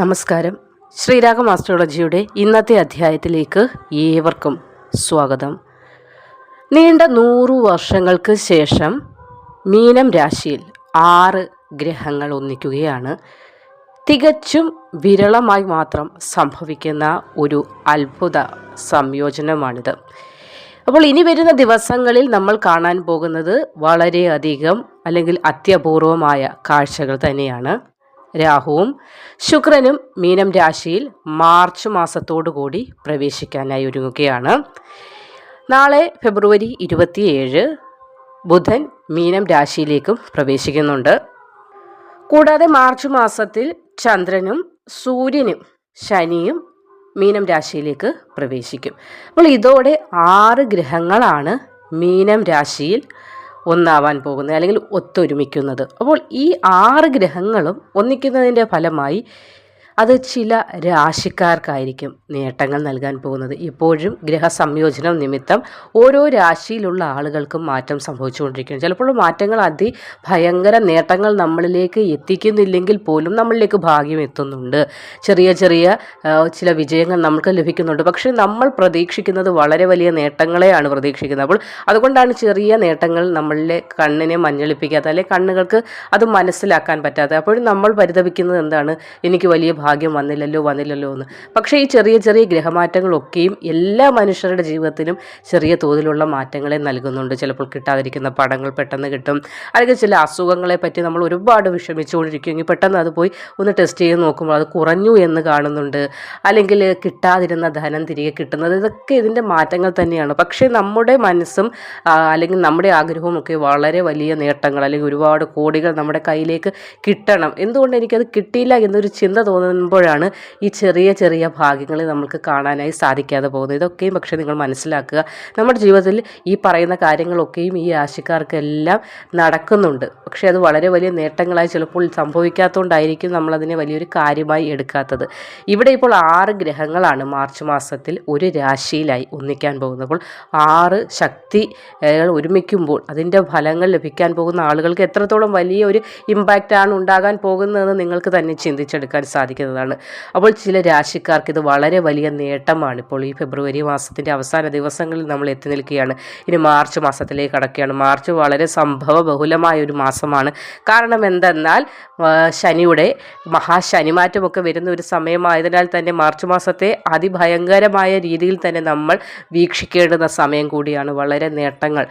നമസ്കാരം. ശ്രീരാഗം ആസ്ട്രോളജിയുടെ ഇന്നത്തെ അധ്യായത്തിലേക്ക് ഏവർക്കും സ്വാഗതം. നീണ്ട നൂറു വർഷങ്ങൾക്ക് ശേഷം മീനം രാശിയിൽ ആറ് ഗ്രഹങ്ങൾ ഒന്നിക്കുകയാണ്. തികച്ചും വിരളമായി മാത്രം സംഭവിക്കുന്ന ഒരു അത്ഭുത സംയോജനമാണിത്. അപ്പോൾ ഇനി വരുന്ന ദിവസങ്ങളിൽ നമ്മൾ കാണാൻ പോകുന്നത് വളരെയധികം അല്ലെങ്കിൽ അത്യപൂർവമായ കാഴ്ചകൾ തന്നെയാണ്. രാഹുവും ശുക്രനും മീനം രാശിയിൽ മാർച്ച് മാസത്തോടു കൂടി പ്രവേശിക്കാനായി ഒരുങ്ങുകയാണ്. നാളെ ഫെബ്രുവരി ഇരുപത്തിയേഴ് ബുധൻ മീനം രാശിയിലേക്കും പ്രവേശിക്കുന്നുണ്ട്. കൂടാതെ മാർച്ച് മാസത്തിൽ ചന്ദ്രനും സൂര്യനും ശനിയും മീനം രാശിയിലേക്ക് പ്രവേശിക്കും. അപ്പോൾ ഇതോടെ ആറ് ഗ്രഹങ്ങളാണ് മീനം രാശിയിൽ ഒന്നാവാൻ പോകുന്നത് അല്ലെങ്കിൽ ഒത്തൊരുമിക്കുന്നത്. അപ്പോൾ ഈ ആറ് ഗ്രഹങ്ങളും ഒന്നിക്കുന്നതിന്റെ ഫലമായി അത് ചില രാശിക്കാർക്കായിരിക്കും നേട്ടങ്ങൾ നൽകാൻ പോകുന്നത്. ഇപ്പോഴും ഗ്രഹസംയോജനം നിമിത്തം ഓരോ രാശിയിലുള്ള ആളുകൾക്കും മാറ്റം സംഭവിച്ചുകൊണ്ടിരിക്കുന്നു ചിലപ്പോൾ മാറ്റങ്ങൾ അതി ഭയങ്കര നേട്ടങ്ങൾ നമ്മളിലേക്ക് എത്തിക്കുന്നില്ലെങ്കിൽ പോലും നമ്മളിലേക്ക് ഭാഗ്യം എത്തുന്നുണ്ട്. ചെറിയ ചെറിയ ചില വിജയങ്ങൾ നമുക്ക് ലഭിക്കുന്നുണ്ട്. പക്ഷേ നമ്മൾ പ്രതീക്ഷിക്കുന്നത് വളരെ വലിയ നേട്ടങ്ങളെയാണ് പ്രതീക്ഷിക്കുന്നത്. അപ്പോൾ അതുകൊണ്ടാണ് ചെറിയ നേട്ടങ്ങൾ നമ്മളിലെ കണ്ണിനെ മഞ്ഞളിപ്പിക്കാത്ത അല്ലെങ്കിൽ കണ്ണുകൾക്ക് അത് മനസ്സിലാക്കാൻ പറ്റാത്ത. അപ്പോഴും നമ്മൾ പരിതപിക്കുന്നത് എന്താണ്? എനിക്ക് വലിയ ഭാഗ്യം വന്നില്ലല്ലോ വന്നില്ലല്ലോ എന്ന്. പക്ഷേ ഈ ചെറിയ ചെറിയ ഗ്രഹമാറ്റങ്ങളൊക്കെയും എല്ലാ മനുഷ്യരുടെ ജീവിതത്തിലും ചെറിയ തോതിലുള്ള മാറ്റങ്ങളെ നൽകുന്നുണ്ട്. ചിലപ്പോൾ കിട്ടാതിരിക്കുന്ന പടങ്ങൾ പെട്ടെന്ന് കിട്ടും. അല്ലെങ്കിൽ ചില അസുഖങ്ങളെ പറ്റി നമ്മൾ ഒരുപാട് വിഷമിച്ചുകൊണ്ടിരിക്കുമെങ്കിൽ പെട്ടെന്ന് അത് പോയി ഒന്ന് ടെസ്റ്റ് ചെയ്ത് നോക്കുമ്പോൾ അത് കുറഞ്ഞു എന്ന് കാണുന്നുണ്ട്. അല്ലെങ്കിൽ കിട്ടാതിരുന്ന ധനം തിരികെ കിട്ടുന്നത് ഇതൊക്കെ ഇതിന്റെ മാറ്റങ്ങൾ തന്നെയാണ്. പക്ഷേ നമ്മുടെ മനസ്സും അല്ലെങ്കിൽ നമ്മുടെ ആഗ്രഹവും ഒക്കെ വളരെ വലിയ നേട്ടങ്ങൾ അല്ലെങ്കിൽ ഒരുപാട് കോടികൾ നമ്മുടെ കയ്യിലേക്ക് കിട്ടണം. എന്തുകൊണ്ട് എനിക്കത് കിട്ടിയില്ല എന്നൊരു ചിന്ത തോന്നുമ്പോഴാണ് ഈ ചെറിയ ചെറിയ ഭാഗ്യങ്ങൾ നമുക്ക് കാണാനായി സാധിക്കാതെ പോകുന്നത്. ഇതൊക്കെയും പക്ഷേ നിങ്ങൾ മനസ്സിലാക്കുക. നമ്മുടെ ജീവിതത്തിൽ ഈ പറയുന്ന കാര്യങ്ങളൊക്കെയും ഈ രാശിക്കാർക്കെല്ലാം നടക്കുന്നുണ്ട്. പക്ഷേ അത് വളരെ വലിയ നേട്ടങ്ങളായി ചിലപ്പോൾ സംഭവിക്കാത്തതുകൊണ്ടായിരിക്കും നമ്മളതിനെ വലിയൊരു കാര്യമായി എടുക്കാത്തത്. ഇവിടെ ഇപ്പോൾ ആറ് ഗ്രഹങ്ങളാണ് മാർച്ച് മാസത്തിൽ ഒരു രാശിയിലായി ഒന്നിക്കാൻ പോകുന്നത്. അപ്പോൾ ആറ് ശക്തി ഒരുമിക്കുമ്പോൾ അതിന്റെ ഫലങ്ങൾ ലഭിക്കാൻ പോകുന്ന ആളുകൾക്ക് എത്രത്തോളം വലിയ ഒരു ഇമ്പാക്റ്റാണ് ഉണ്ടാകാൻ പോകുന്നതെന്ന് നിങ്ങൾക്ക് തന്നെ ചിന്തിച്ചെടുക്കാൻ സാധിക്കുന്നതാണ് അപ്പോൾ ചില രാശിക്കാർക്ക് ഇത് വളരെ വലിയ നേട്ടമാണ്. ഇപ്പോൾ ഈ ഫെബ്രുവരി മാസത്തിന്റെ അവസാന ദിവസങ്ങളിൽ നമ്മൾ എത്തി നിൽക്കുകയാണ്. ഇനി മാർച്ച് മാസത്തിലേക്ക് കടക്കുകയാണ്. മാർച്ച് വളരെ സംഭവ ബഹുലമായ ഒരു മാസമാണ്. കാരണം എന്തെന്നാൽ ശനിയുടെ മഹാശനിമാറ്റമൊക്കെ വരുന്ന ഒരു സമയമായതിനാൽ തന്നെ മാർച്ച് മാസത്തെ അതിഭയങ്കരമായ രീതിയിൽ തന്നെ നമ്മൾ വീക്ഷിക്കേണ്ടുന്ന സമയം കൂടിയാണ്. വളരെ നേട്ടങ്ങൾ.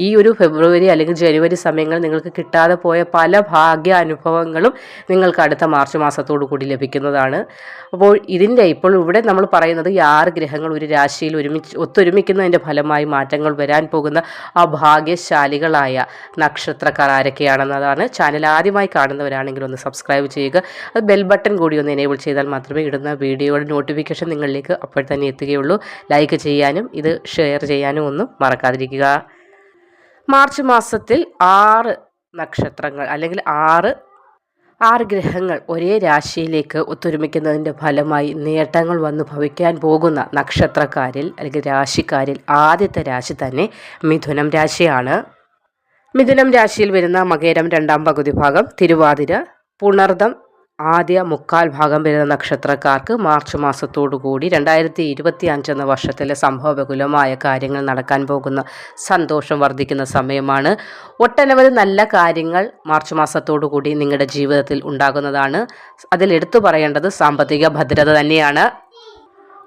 ഈ ഒരു ഫെബ്രുവരി അല്ലെങ്കിൽ ജനുവരി സമയങ്ങൾ നിങ്ങൾക്ക് കിട്ടാതെ പോയ പല ഭാഗ്യ അനുഭവങ്ങളും നിങ്ങൾക്ക് അടുത്ത മാർച്ച് മാസത്തോടു കൂടി ലഭിക്കുന്നതാണ് അപ്പോൾ ഇതിന്റെ ഇപ്പോൾ ഇവിടെ നമ്മൾ പറയുന്നത് ഈ ആറ് ഗ്രഹങ്ങൾ ഒരു രാശിയിൽ ഒരുമിച്ച് ഒത്തൊരുമിക്കുന്നതിന്റെ ഫലമായി മാറ്റങ്ങൾ വരാൻ പോകുന്ന ആ ഭാഗ്യശാലികളായ നക്ഷത്രക്കാർ ആരൊക്കെയാണെന്നതാണ്. ചാനൽ ആദ്യമായി കാണുന്നവരാണെങ്കിൽ ഒന്ന് സബ്സ്ക്രൈബ് ചെയ്യുക. അത് ബെൽ ബട്ടൺ കൂടി ഒന്ന് എനേബിൾ ചെയ്താൽ മാത്രമേ ഇടുന്ന വീഡിയോയുടെ നോട്ടിഫിക്കേഷൻ നിങ്ങളിലേക്ക് അപ്പോൾ തന്നെ എത്തുകയുള്ളൂ. ലൈക്ക് ചെയ്യാനും ഇത് ഷെയർ ചെയ്യാനും ഒന്നും മറക്കാതിരിക്കുക. മാർച്ച് മാസത്തിൽ ആറ് നക്ഷത്രങ്ങൾ അല്ലെങ്കിൽ ആറ് ആറ് ഗ്രഹങ്ങൾ ഒരേ രാശിയിലേക്ക് ഒത്തൊരുമിക്കുന്നതിന്റെ ഫലമായി നേട്ടങ്ങൾ വന്ന് ഭവിക്കാൻ പോകുന്ന നക്ഷത്രക്കാരിൽ അല്ലെങ്കിൽ രാശിക്കാരിൽ ആദ്യത്തെ രാശി തന്നെ മിഥുനം രാശിയാണ്. മിഥുനം രാശിയിൽ വരുന്ന മകേരം രണ്ടാം പകുതി ഭാഗം തിരുവാതിര പുണർദം ആദ്യ മുക്കാൽ ഭാഗം വരുന്ന നക്ഷത്രക്കാർക്ക് മാർച്ച് മാസത്തോടു കൂടി രണ്ടായിരത്തി ഇരുപത്തി അഞ്ചെന്ന വർഷത്തിലെ സംഭവബഹുലമായ കാര്യങ്ങൾ നടക്കാൻ പോകുന്ന സന്തോഷം വർദ്ധിക്കുന്ന സമയമാണ്. ഒട്ടനവധി നല്ല കാര്യങ്ങൾ മാർച്ച് മാസത്തോടു കൂടി നിങ്ങളുടെ ജീവിതത്തിൽ ഉണ്ടാകുന്നതാണ്. അതിൽ എടുത്തു പറയേണ്ടത് സാമ്പത്തിക ഭദ്രത തന്നെയാണ്.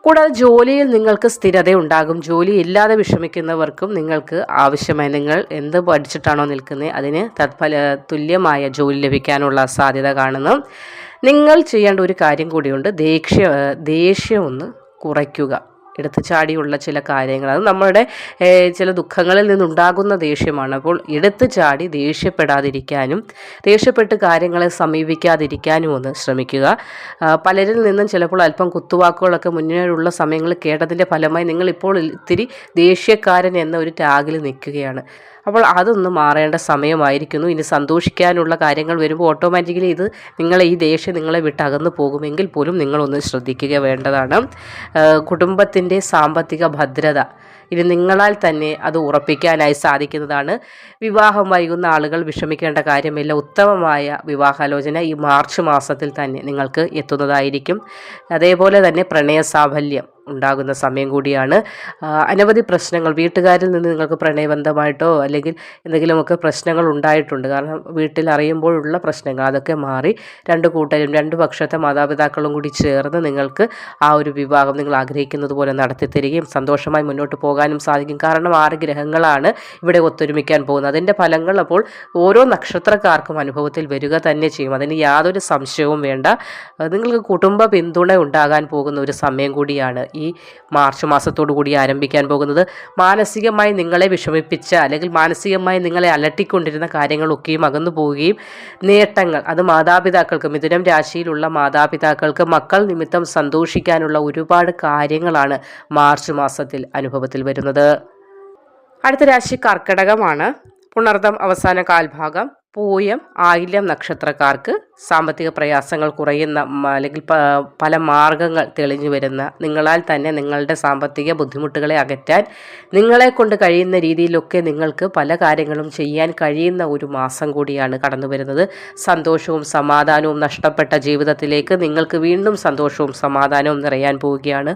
കൂടാതെ ജോലിയിൽ നിങ്ങൾക്ക് സ്ഥിരത ഉണ്ടാകും. ജോലി ഇല്ലാതെ വിഷമിക്കുന്നവർക്കും നിങ്ങൾക്ക് ആവശ്യമായി നിങ്ങൾ എന്ത് പഠിച്ചിട്ടാണോ നിൽക്കുന്നത് അതിന് തത്ഫല തുല്യമായ ജോലി ലഭിക്കാനുള്ള സാധ്യത കാണുന്നു. നിങ്ങൾ ചെയ്യേണ്ട ഒരു കാര്യം കൂടിയുണ്ട്. ദേഷ്യ ദേഷ്യം ഒന്ന് കുറയ്ക്കുക. എടുത്തു ചാടിയുള്ള ചില കാര്യങ്ങൾ. അത് നമ്മുടെ ചില ദുഃഖങ്ങളിൽ നിന്നുണ്ടാകുന്ന ദേഷ്യമാണ്. അപ്പോൾ എടുത്തു ചാടി ദേഷ്യപ്പെടാതിരിക്കാനും ദേഷ്യപ്പെട്ട് കാര്യങ്ങളെ സമീപിക്കാതിരിക്കാനും ഒന്ന് ശ്രമിക്കുക. പലരിൽ നിന്നും ചിലപ്പോൾ അല്പം കുത്തുവാക്കുകളൊക്കെ മുന്നിലുള്ള സമയങ്ങളിൽ കേട്ടതിന്റെ ഫലമായി നിങ്ങൾ ഇപ്പോൾ ഇത്തിരി ദേഷ്യക്കാരൻ എന്ന ഒരു ടാഗിൽ നിൽക്കുകയാണ്. അപ്പോൾ അതൊന്ന് മാറേണ്ട സമയമായിരിക്കുന്നു. ഇനി സന്തോഷിക്കാനുള്ള കാര്യങ്ങൾ വരുമ്പോൾ ഓട്ടോമാറ്റിക്കലി ഇത് നിങ്ങളെ ഈ ദേഷ്യം നിങ്ങളെ വിട്ട് അകന്നു പോകുമെങ്കിൽ പോലും നിങ്ങളൊന്ന് ശ്രദ്ധിക്കുക വേണ്ടതാണ്. കുടുംബത്തിന്റെ കുടുംബത്തിന്റെ സാമ്പത്തിക ഭദ്രത. ഇനി നിങ്ങളാൽ തന്നെ അത് ഉറപ്പിക്കാനായി സാധിക്കുന്നതാണ്. വിവാഹം വൈകുന്ന ആളുകൾ വിഷമിക്കേണ്ട കാര്യമില്ല. ഉത്തമമായ വിവാഹാലോചന ഈ മാർച്ച് മാസത്തിൽ തന്നെ നിങ്ങൾക്ക് എത്തുന്നതായിരിക്കും. അതേപോലെ തന്നെ പ്രണയ സാഫല്യം ഉണ്ടാകുന്ന സമയം കൂടിയാണ്. അനവധി പ്രശ്നങ്ങൾ വീട്ടുകാരിൽ നിന്ന് നിങ്ങൾക്ക് പ്രണയബന്ധമായിട്ടോ അല്ലെങ്കിൽ എന്തെങ്കിലുമൊക്കെ പ്രശ്നങ്ങൾ ഉണ്ടായിട്ടുണ്ട്. കാരണം വീട്ടിൽ അറിയുമ്പോഴുള്ള പ്രശ്നങ്ങൾ അതൊക്കെ മാറി രണ്ട് കൂട്ടരും രണ്ട് പക്ഷത്തെ മാതാപിതാക്കളും കൂടി ചേർന്ന് നിങ്ങൾക്ക് ആ ഒരു വിവാഹം നിങ്ങൾ ആഗ്രഹിക്കുന്നത് പോലെ നടത്തി തരികയും സന്തോഷമായി മുന്നോട്ട് പോകാനും സാധിക്കും. കാരണം ആറ് ഗ്രഹങ്ങളാണ് ഇവിടെ ഒത്തൊരുമിക്കാൻ പോകുന്നത്. അതിന്റെ ഫലങ്ങൾ അപ്പോൾ ഓരോ നക്ഷത്രക്കാർക്കും അനുഭവത്തിൽ വരിക തന്നെ ചെയ്യും. അതിന് യാതൊരു സംശയവും വേണ്ട. നിങ്ങൾക്ക് കുടുംബ പിന്തുണ ഉണ്ടാകാൻ പോകുന്ന ഒരു സമയം കൂടിയാണ് ഈ മാർച്ച് മാസത്തോടു കൂടി ആരംഭിക്കാൻ പോകുന്നത്. മാനസികമായി നിങ്ങളെ വിഷമിപ്പിച്ച അല്ലെങ്കിൽ മാനസികമായി നിങ്ങളെ അലട്ടിക്കൊണ്ടിരുന്ന കാര്യങ്ങളൊക്കെയും അകന്നു പോവുകയും നേട്ടങ്ങൾ അത് മാതാപിതാക്കൾക്ക് മിഥുനം രാശിയിലുള്ള മാതാപിതാക്കൾക്ക് മക്കൾ നിമിത്തം സന്തോഷിക്കാനുള്ള ഒരുപാട് കാര്യങ്ങളാണ് മാർച്ച് മാസത്തിൽ അനുഭവത്തിൽ വരുന്നത്. അടുത്ത രാശി കർക്കിടകമാണ്. പുണർദം അവസാന കാൽഭാഗം. പൂയം ആയില്യം നക്ഷത്രക്കാർക്ക് സാമ്പത്തിക പ്രയാസങ്ങൾ കുറയുന്ന അല്ലെങ്കിൽ പല മാർഗങ്ങൾ തെളിഞ്ഞു വരുന്ന നിങ്ങളാൽ തന്നെ നിങ്ങളുടെ സാമ്പത്തിക ബുദ്ധിമുട്ടുകളെ അകറ്റാൻ നിങ്ങളെ കൊണ്ട് കഴിയുന്ന രീതിയിലൊക്കെ നിങ്ങൾക്ക് പല കാര്യങ്ങളും ചെയ്യാൻ കഴിയുന്ന ഒരു മാസം കൂടിയാണ് കടന്നു വരുന്നത്. സന്തോഷവും സമാധാനവും നഷ്ടപ്പെട്ട ജീവിതത്തിലേക്ക് നിങ്ങൾക്ക് വീണ്ടും സന്തോഷവും സമാധാനവും നിറയാൻ പോവുകയാണ്.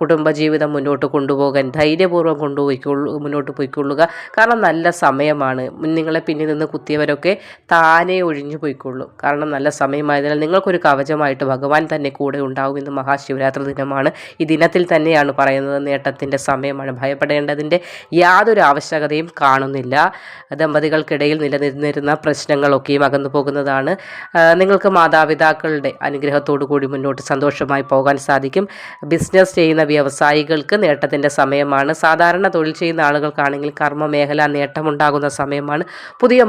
കുടുംബജീവിതം മുന്നോട്ട് കൊണ്ടുപോകാൻ ധൈര്യപൂർവം കൊണ്ടുപോയിക്കൊള്ളു മുന്നോട്ട് പോയിക്കൊള്ളുക. കാരണം നല്ല സമയമാണ്. നിങ്ങളെ പിന്നിൽ നിന്ന് കുത്തിയവരൊക്കെ താനേ ഒഴിഞ്ഞു പോയിക്കൊള്ളും. കാരണം നല്ല സമയമായതിനാൽ നിങ്ങൾക്കൊരു കവചമായിട്ട് ഭഗവാൻ തന്നെ കൂടെ ഉണ്ടാവും ഇന്ന് മഹാശിവരാത്രി ദിനമാണ് ഈ ദിനത്തിൽ തന്നെയാണ് പറയുന്നത്. നേട്ടത്തിന്റെ സമയമാണ്. ഭയപ്പെടേണ്ടതിന്റെ യാതൊരു ആവശ്യകതയും കാണുന്നില്ല. ദമ്പതികൾക്കിടയിൽ നിലനിന്നിരുന്ന പ്രശ്നങ്ങളൊക്കെയും അകന്നു പോകുന്നതാണ്. നിങ്ങൾക്ക് മാതാപിതാക്കളുടെ അനുഗ്രഹത്തോടു കൂടി മുന്നോട്ട് സന്തോഷമായി പോകാൻ സാധിക്കും. ബിസിനസ് ചെയ്യുന്ന വ്യവസായികൾക്ക് നേട്ടത്തിന്റെ സമയമാണ്. സാധാരണ തൊഴിൽ ചെയ്യുന്ന ആളുകൾക്കാണെങ്കിൽ കർമ്മ മേഖല നേട്ടമുണ്ടാകുന്ന സമയമാണ്. പുതിയ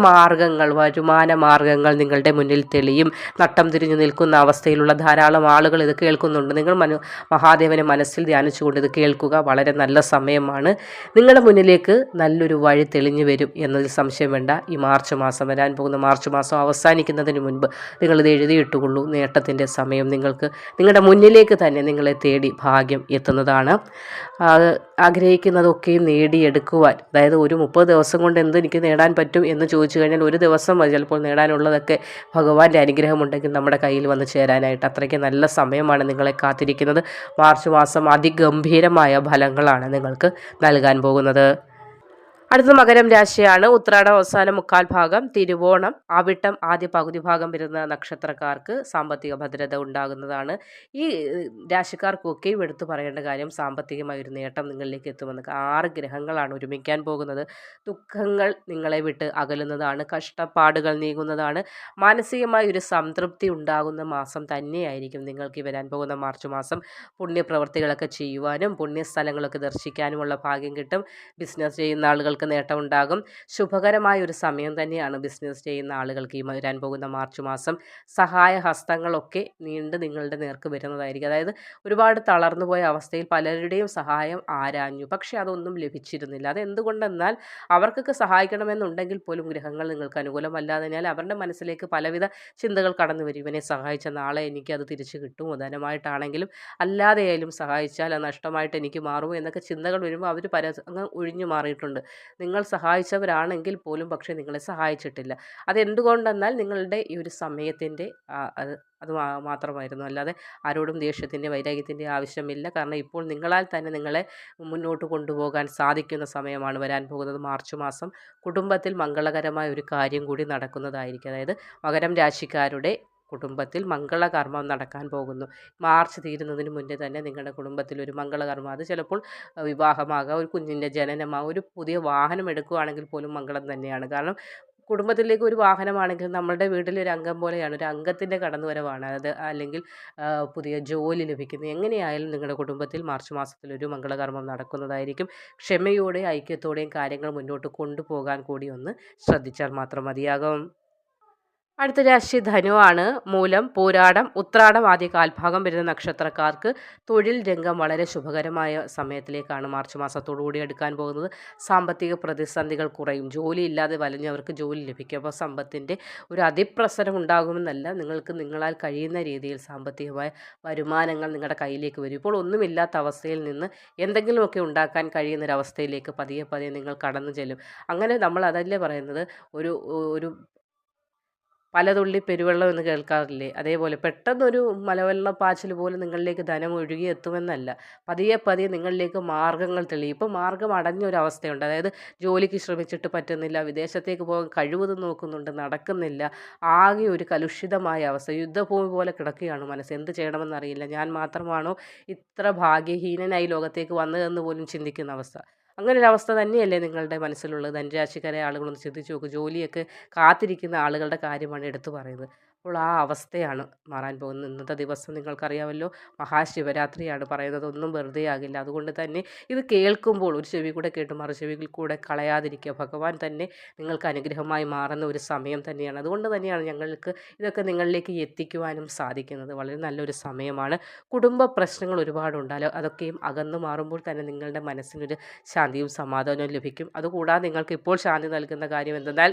മാർഗങ്ങൾ വരുമാന മാർഗങ്ങൾ നിങ്ങളുടെ മുന്നിൽ തെളിയും. നട്ടം തിരിഞ്ഞു നിൽക്കുന്ന അവസ്ഥയിലുള്ള ധാരാളം ആളുകൾ ഇത് കേൾക്കുന്നുണ്ട്. നിങ്ങൾ മനു മഹാദേവനെ മനസ്സിൽ ധ്യാനിച്ചുകൊണ്ട് ഇത് കേൾക്കുക വളരെ നല്ല സമയമാണ്. നിങ്ങളുടെ മുന്നിലേക്ക് നല്ലൊരു വഴി തെളിഞ്ഞു വരും എന്നതിൽ സംശയം വേണ്ട. ഈ മാർച്ച് മാസം വരാൻ പോകുന്ന മാർച്ച് മാസം അവസാനിക്കുന്നതിന് മുൻപ് നിങ്ങളിത് എഴുതിയിട്ടുകൊള്ളൂ നേട്ടത്തിന്റെ സമയം നിങ്ങൾക്ക് നിങ്ങളുടെ മുന്നിലേക്ക് തന്നെ നിങ്ങളെ തേടി ഭാഗ്യം എത്തുന്നതാണ്. ആഗ്രഹിക്കുന്നതൊക്കെയും നേടിയെടുക്കുവാൻ അതായത് ഒരു മുപ്പത് ദിവസം കൊണ്ട് എന്ത് എനിക്ക് നേടാൻ പറ്റും എന്ന് ചോദിച്ചു കഴിഞ്ഞാൽ ഒരു ദിവസം മതി ചിലപ്പോൾ നേടാനുള്ളതൊക്കെ ഭഗവാന്റെ അനുഗ്രഹമുണ്ടെങ്കിൽ നമ്മുടെ കയ്യിൽ വന്ന് ചേരാനായിട്ട് അത്രയ്ക്ക് നല്ല സമയമാണ് നിങ്ങളെ കാത്തിരിക്കുന്നത്. മാർച്ച് മാസം അതിഗംഭീരമായ ഫലങ്ങളാണ് നിങ്ങൾക്ക് നൽകാൻ പോകുന്നത്. അടുത്ത മകരം രാശിയാണ്. ഉത്രാടം അവസാന മുക്കാൽ ഭാഗം തിരുവോണം ആവിട്ടം ആദ്യ പകുതി ഭാഗം വരുന്ന നക്ഷത്രക്കാർക്ക് സാമ്പത്തിക ഭദ്രത ഉണ്ടാകുന്നതാണ്. ഈ രാശിക്കാർക്കൊക്കെ രാശിക്കാർക്കൊക്കെയും എടുത്തു പറയേണ്ട കാര്യം സാമ്പത്തികമായ ഒരു നേട്ടം നിങ്ങളിലേക്ക് എത്തുമെന്ന്. ആറ് ഗ്രഹങ്ങളാണ് ഒരുമിക്കാൻ പോകുന്നത്. ദുഃഖങ്ങൾ നിങ്ങളെ വിട്ട് അകലുന്നതാണ്. കഷ്ടപ്പാടുകൾ നീങ്ങുന്നതാണ്. മാനസികമായ ഒരു സംതൃപ്തി ഉണ്ടാകുന്ന മാസം തന്നെയായിരിക്കും നിങ്ങൾക്ക് വരാൻ പോകുന്ന മാർച്ച് മാസം. പുണ്യപ്രവർത്തികളൊക്കെ ചെയ്യുവാനും പുണ്യസ്ഥലങ്ങളൊക്കെ ദർശിക്കാനുമുള്ള ഭാഗ്യം കിട്ടും. ബിസിനസ് ചെയ്യുന്ന ആളുകൾക്ക് നേട്ടമുണ്ടാകും. ശുഭകരമായ ഒരു സമയം തന്നെയാണ് ബിസിനസ് ചെയ്യുന്ന ആളുകൾക്ക് ഈ വരാൻ പോകുന്ന മാർച്ച് മാസം. സഹായ ഹസ്തങ്ങളൊക്കെ നീണ്ട് നിങ്ങളുടെ നേർക്ക് വരുന്നതായിരിക്കും. അതായത് ഒരുപാട് തളർന്നു പോയ അവസ്ഥയിൽ പലരുടെയും സഹായം ആരാഞ്ഞു. പക്ഷേ അതൊന്നും ലഭിച്ചിരുന്നില്ല. അതെന്തുകൊണ്ടെന്നാൽ അവർക്കൊക്കെ സഹായിക്കണമെന്നുണ്ടെങ്കിൽ പോലും ഗ്രഹങ്ങൾ നിങ്ങൾക്ക് അനുകൂലമല്ലാതിനാൽ അവരുടെ മനസ്സിലേക്ക് പലവിധ ചിന്തകൾ കടന്നു വരും. ഇവനെ സഹായിച്ച നാളെ എനിക്ക് അത് തിരിച്ചു കിട്ടുമോ ധനമായിട്ടാണെങ്കിലും അല്ലാതെയായാലും സഹായിച്ചാൽ നഷ്ടമായിട്ട് എനിക്ക് മാറുമോ എന്നൊക്കെ ചിന്തകൾ വരുമ്പോൾ അവർ പര അങ്ങ് ഒഴിഞ്ഞു മാറിയിട്ടുണ്ട്. നിങ്ങൾ സഹായിച്ചവരാണെങ്കിൽ പോലും പക്ഷേ നിങ്ങളെ സഹായിച്ചിട്ടില്ല. അതെന്തുകൊണ്ടെന്നാൽ നിങ്ങളുടെ ഈ ഒരു സമയത്തിന്റെ അത് മാത്രമായിരുന്നു. അല്ലാതെ ആരോടും ദേഷ്യത്തിന്റെ വൈരാഗ്യത്തിന്റെ ആവശ്യമില്ല. കാരണം ഇപ്പോൾ നിങ്ങളാൽ തന്നെ നിങ്ങളെ മുന്നോട്ട് കൊണ്ടുപോകാൻ സാധിക്കുന്ന സമയമാണ് വരാൻ പോകുന്നത്. മാർച്ച് മാസം കുടുംബത്തിൽ മംഗളകരമായ ഒരു കാര്യം കൂടി നടക്കുന്നതായിരിക്കും. അതായത് മകരം രാശിക്കാരുടെ കുടുംബത്തിൽ മംഗളകർമ്മം നടക്കാൻ പോകുന്നു. മാർച്ച് തീരുന്നതിന് മുന്നേ തന്നെ നിങ്ങളുടെ കുടുംബത്തിൽ ഒരു മംഗളകർമ്മം. അത് ചിലപ്പോൾ വിവാഹമാകാം. ഒരു കുഞ്ഞിന്റെ ജനനമാകാം ഒരു പുതിയ വാഹനം എടുക്കുകയാണെങ്കിൽ പോലും മംഗളം തന്നെയാണ്. കാരണം കുടുംബത്തിലേക്ക് ഒരു വാഹനമാണെങ്കിൽ നമ്മളുടെ വീട്ടിൽ ഒരു അംഗം പോലെയാണ്. ഒരു അംഗത്തിന്റെ കടന്നുവരവാണ്. അത് അല്ലെങ്കിൽ പുതിയ ജോലി ലഭിക്കുന്നത് എങ്ങനെയായാലും നിങ്ങളുടെ കുടുംബത്തിൽ മാർച്ച് മാസത്തിൽ ഒരു മംഗളകർമ്മം നടക്കുന്നതായിരിക്കും. ക്ഷമയോടെ ഐക്യത്തോടെയും കാര്യങ്ങൾ മുന്നോട്ട് കൊണ്ടുപോകാൻ കൂടി ഒന്ന് ശ്രദ്ധിച്ചാൽ മാത്രം മതിയാകും. അടുത്ത രാശി ധനുവാണ്. മൂലം പൂരാടം ഉത്രാടം ആദ്യ കാൽഭാഗം വരുന്ന നക്ഷത്രക്കാർക്ക് തൊഴിൽ രംഗം വളരെ ശുഭകരമായ സമയത്തിലേക്കാണ് മാർച്ച് മാസത്തോടുകൂടി എടുക്കാൻ പോകുന്നത്. സാമ്പത്തിക പ്രതിസന്ധികൾ കുറയും. ജോലി ഇല്ലാതെ വലഞ്ഞവർക്ക് ജോലി ലഭിക്കും. അപ്പോൾ സമ്പത്തിന്റെ ഒരു അതിപ്രസരം ഉണ്ടാകുമെന്നല്ല നിങ്ങൾക്ക് നിങ്ങളാൽ കഴിയുന്ന രീതിയിൽ സാമ്പത്തികമായ വരുമാനങ്ങൾ നിങ്ങളുടെ കയ്യിലേക്ക് വരും. ഇപ്പോൾ ഒന്നുമില്ലാത്ത അവസ്ഥയിൽ നിന്ന് എന്തെങ്കിലുമൊക്കെ ഉണ്ടാക്കാൻ കഴിയുന്നൊരവസ്ഥയിലേക്ക് പതിയെ പതിയെ നിങ്ങൾ കടന്നു ചെല്ലും. അങ്ങനെ നമ്മൾ അതല്ലേ പറയുന്നത്? ഒരു ഒരു പലതുള്ളി പെരുവെള്ളം എന്ന് കേൾക്കാറില്ലേ? അതേപോലെ പെട്ടെന്നൊരു മലവെള്ള പാച്ചിൽ പോലെ നിങ്ങളിലേക്ക് ധനം ഒഴുകി എത്തുമെന്നല്ല പതിയെ പതിയെ നിങ്ങളിലേക്ക് മാർഗങ്ങൾ തെളിയും. ഇപ്പോൾ മാർഗം അടഞ്ഞൊരവസ്ഥയുണ്ട്. അതായത് ജോലിക്ക് ശ്രമിച്ചിട്ട് പറ്റുന്നില്ല വിദേശത്തേക്ക് പോകാൻ കഴിവത് നോക്കുന്നുണ്ട് നടക്കുന്നില്ല ആകെ ഒരു കലുഷിതമായ അവസ്ഥ. യുദ്ധഭൂമി പോലെ കിടക്കുകയാണ് മനസ്സ്. എന്ത് ചെയ്യണമെന്നറിയില്ല. ഞാൻ മാത്രമാണോ ഇത്ര ഭാഗ്യഹീനനായി ലോകത്തേക്ക് വന്നതെന്ന് പോലും ചിന്തിക്കുന്ന അവസ്ഥ. അങ്ങനെ ഒരവസ്ഥ അവസ്ഥ തന്നെയല്ലേ നിങ്ങളുടെ മനസ്സിലുള്ളത്? ധനരാശിക്കാരെ ആളുകളൊന്ന് ചിന്തിച്ച് നോക്കും. ജോലിയൊക്കെ കാത്തിരിക്കുന്ന ആളുകളുടെ കാര്യമാണ് എടുത്തു പറയുന്നത്. അപ്പോൾ ആ അവസ്ഥയാണ് മാറാൻ പോകുന്നത്. ഇന്നത്തെ ദിവസം നിങ്ങൾക്കറിയാമല്ലോ മഹാശിവരാത്രിയാണ് പറയുന്നത്. ഒന്നും വെറുതെ ആകില്ല. അതുകൊണ്ട് തന്നെ ഇത് കേൾക്കുമ്പോൾ ഒരു ചെവി കൂടെ കേട്ട് മറു ചെവിയിൽ കൂടെ കളയാതിരിക്കുക. ഭഗവാൻ തന്നെ നിങ്ങൾക്ക് അനുഗ്രഹമായി മാറുന്ന ഒരു സമയം തന്നെയാണ്. അതുകൊണ്ട് തന്നെയാണ് ഞങ്ങൾക്ക് ഇതൊക്കെ നിങ്ങളിലേക്ക് എത്തിക്കുവാനും സാധിക്കുന്നത്. വളരെ നല്ലൊരു സമയമാണ്. കുടുംബ പ്രശ്നങ്ങൾ ഒരുപാടുണ്ടാലോ അതൊക്കെയും അകന്നു മാറുമ്പോൾ തന്നെ നിങ്ങളുടെ മനസ്സിനൊരു ശാന്തിയും സമാധാനവും ലഭിക്കും. അതുകൂടാതെ നിങ്ങൾക്ക് ഇപ്പോൾ ശാന്തി നൽകുന്ന കാര്യം എന്തെന്നാൽ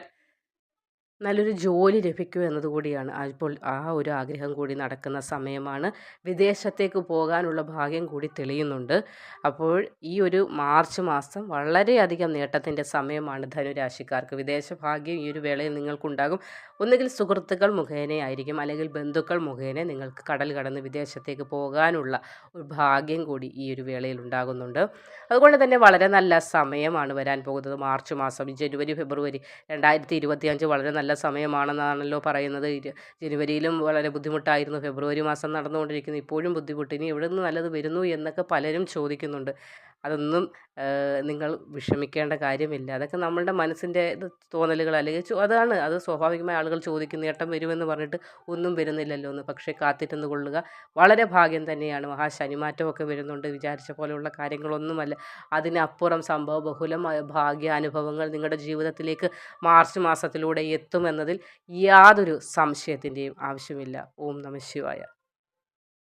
നല്ലൊരു ജോലി ലഭിക്കൂ എന്നതുകൂടിയാണ് അപ്പോൾ ആ ഒരു ആഗ്രഹം കൂടി നടക്കുന്ന സമയമാണ് വിദേശത്തേക്ക് പോകാനുള്ള ഭാഗ്യം കൂടി തെളിയുന്നുണ്ട്. അപ്പോൾ ഈ ഒരു മാർച്ച് മാസം വളരെയധികം നേട്ടത്തിന്റെ സമയമാണ് ധനുരാശിക്കാർക്ക്. വിദേശ ഭാഗ്യം ഈ ഒരു വേളയിൽ നിങ്ങൾക്കുണ്ടാകും. ഒന്നുകിൽ സുഹൃത്തുക്കൾ മുഖേനയായിരിക്കും അല്ലെങ്കിൽ ബന്ധുക്കൾ മുഖേന നിങ്ങൾക്ക് കടൽ കടന്ന് വിദേശത്തേക്ക് പോകാനുള്ള ഒരു ഭാഗ്യം കൂടി ഈ ഒരു വേളയിൽ ഉണ്ടാകുന്നുണ്ട്. അതുകൊണ്ട് തന്നെ വളരെ നല്ല സമയമാണ് വരാൻ പോകുന്നത്. മാർച്ച് മാസം ജനുവരി ഫെബ്രുവരി രണ്ടായിരത്തി വളരെ നല്ല സമയമാണെന്നാണല്ലോ പറയുന്നത്. ജനുവരിയിലും വളരെ ബുദ്ധിമുട്ടായിരുന്നു. ഫെബ്രുവരി മാസം നടന്നുകൊണ്ടിരിക്കുന്നു. ഇപ്പോഴും ബുദ്ധിമുട്ട്. ഇനി എവിടെ നിന്ന് നല്ലത് വരുന്നു എന്നൊക്കെ പലരും ചോദിക്കുന്നുണ്ട്. അതൊന്നും നിങ്ങൾ വിഷമിക്കേണ്ട കാര്യമില്ല. അതൊക്കെ നമ്മളുടെ മനസ്സിന്റെ തോന്നലുകൾ അല്ലെങ്കിൽ അതാണ്. അത് സ്വാഭാവികമായി ആളുകൾ ചോദിക്കും നേട്ടം വരുമെന്ന് പറഞ്ഞിട്ട് ഒന്നും വരുന്നില്ലല്ലോ എന്ന്. പക്ഷേ കാത്തിരുന്ന് കൊള്ളുക. വളരെ ഭാഗ്യം തന്നെയാണ്. മഹാശനിമാറ്റമൊക്കെ വരുന്നുണ്ട്. വിചാരിച്ച പോലെയുള്ള കാര്യങ്ങളൊന്നുമല്ല. അതിനപ്പുറം സംഭവ ബഹുലമായ ഭാഗ്യാനുഭവങ്ങൾ നിങ്ങളുടെ ജീവിതത്തിലേക്ക് മാർച്ച് മാസത്തിലൂടെ എത്തുമെന്നതിൽ യാതൊരു സംശയത്തിന്റെയും ആവശ്യമില്ല. ഓം നമ ശിവായ.